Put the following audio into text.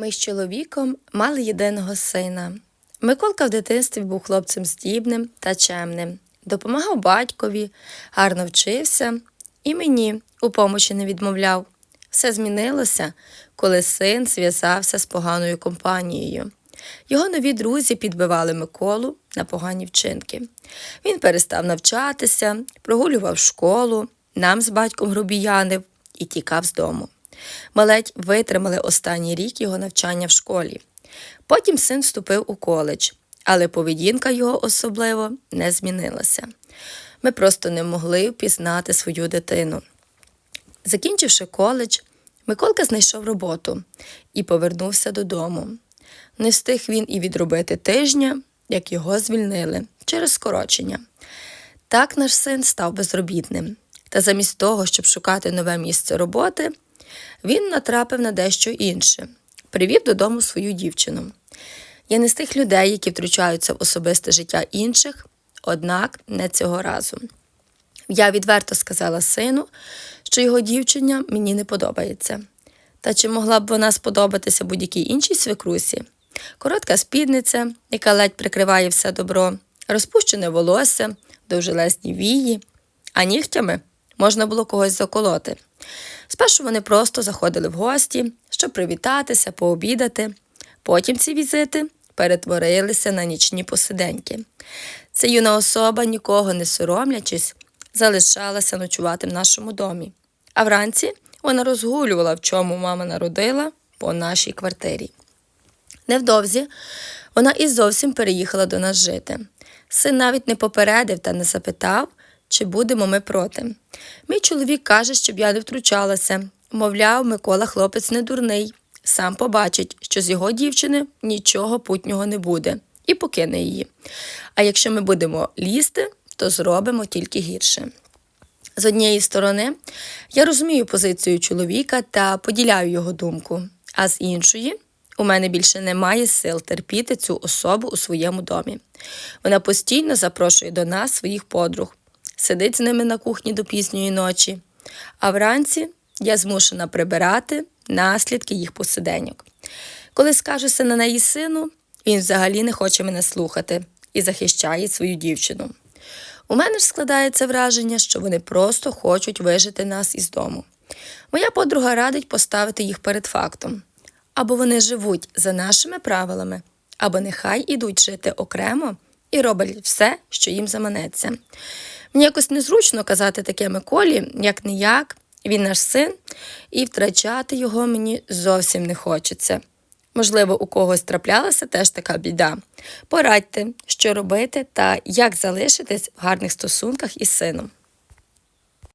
Ми з чоловіком мали єдиного сина. Миколка в дитинстві був хлопцем здібним та чемним, допомагав батькові, гарно вчився і мені у помочі не відмовляв. Все змінилося, коли син зв'язався з поганою компанією. Його нові друзі підбивали Миколу на погані вчинки. Він перестав навчатися, прогулював школу, нам з батьком грубіянив і тікав з дому. Ми витримали останній рік його навчання в школі. Потім син вступив у коледж, але поведінка його особливо не змінилася. Ми просто не могли впізнати свою дитину. Закінчивши коледж, Миколка знайшов роботу і повернувся додому. Не встиг він і відробити тижня, як його звільнили через скорочення. Так наш син став безробітним. Та замість того, щоб шукати нове місце роботи, він натрапив на дещо інше, привів додому свою дівчину. Я не з тих людей, які втручаються в особисте життя інших, однак не цього разу. Я відверто сказала сину, що його дівчиня мені не подобається. Та чи могла б вона сподобатися будь-якій іншій свекрусі? Коротка спідниця, яка ледь прикриває все добро, розпущене волосся, довжелезні вії, а нігтями можна було когось заколоти. Спершу вони просто заходили в гості, щоб привітатися, пообідати. Потім ці візити перетворилися на нічні посиденьки. Ця юна особа, нікого не соромлячись, залишалася ночувати в нашому домі. А вранці вона розгулювала, в чому мама народила по нашій квартирі. Невдовзі вона і зовсім переїхала до нас жити. Син навіть не попередив та не запитав, чи будемо ми проти. Мій чоловік каже, щоб я не втручалася. Мовляв, Микола хлопець не дурний, сам побачить, що з його дівчини нічого путнього не буде, і покине її. А якщо ми будемо лізти, то зробимо тільки гірше. З однієї сторони, я розумію позицію чоловіка та поділяю його думку, а з іншої, у мене більше немає сил терпіти цю особу у своєму домі. Вона постійно запрошує до нас своїх подруг, сидить з ними на кухні до пізньої ночі, а вранці я змушена прибирати наслідки їх посиденьок. Коли скажуся на неї сину, він взагалі не хоче мене слухати і захищає свою дівчину. У мене ж складається враження, що вони просто хочуть вижити нас із дому. Моя подруга радить поставити їх перед фактом. Або вони живуть за нашими правилами, або нехай ідуть жити окремо і роблять все, що їм заманеться. Мені якось незручно казати таке Миколі, як не як, він наш син, і втрачати його мені зовсім не хочеться. Можливо, у когось траплялася теж така біда. Порадьте, що робити та як залишитись в гарних стосунках із сином.